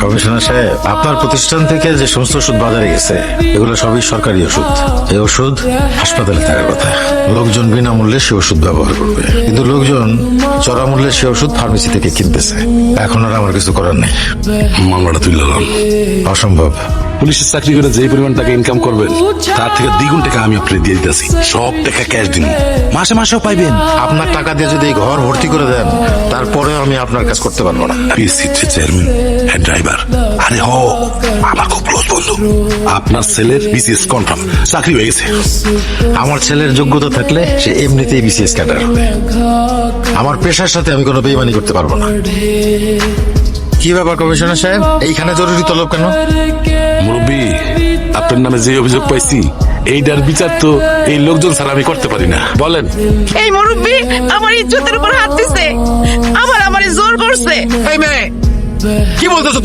Commissioner সাহেব আপনার প্রতিষ্ঠান থেকে যে সমস্ত ওষুধ বাজারে গেছে এগুলো সবই সরকারি ওষুধ। এই ওষুধ হাসপাতালে থাকার কথা। লোকজন বিনামূল্যে সে ওষুধ ব্যবহার করবে। কিন্তু লোকজন চড়া মূল্যে সে ওষুধ ফার্মেসি থেকে কিনতেছে। এখন আর আমার কিছু করার নেই। মামলাটা তুলে অসম্ভব। পুলিশের চাকরি করে যে পরিমাণ টাকা ইনকাম করবেন তার থেকে দ্বিগুণ টাকা আমি আপনি দিয়ে দিতেছি। সব টাকা ক্যাশ দিন। মাসে মাসেও পাইবেন। আপনার টাকা দিয়ে যদি এই ঘর ভর্তি করে দেন তারপরেও আমি আপনার কাজ করতে পারব না। পিএসসি চেয়ারম্যান হেড ড্রাইভার আরে হ আমার খুব ক্লোজ বন্ধু। আপনার ছেলের বিসিএস কনফার্ম চাকরি হয়ে গেছে। আমার ছেলের যোগ্যতা থাকলে সে এমনিতেই বিসিএস ক্যাডার হবে আমার পেশার সাথে আমি কোনো বেইমানি করতে পারব না। কি ব্যাপার কমিশনার সাহেব? এইখানে জরুরি তলব কেন? মুরব্বী আপনার নামে যে অভিযোগ পাইছি এইটার বিচার তো এই লোকজন ছাড়া আমি করতে পারি না। বলেন। এই মুরব্বী আমার ইজ্জতের উপর হাত দিছে। কি বলতেছো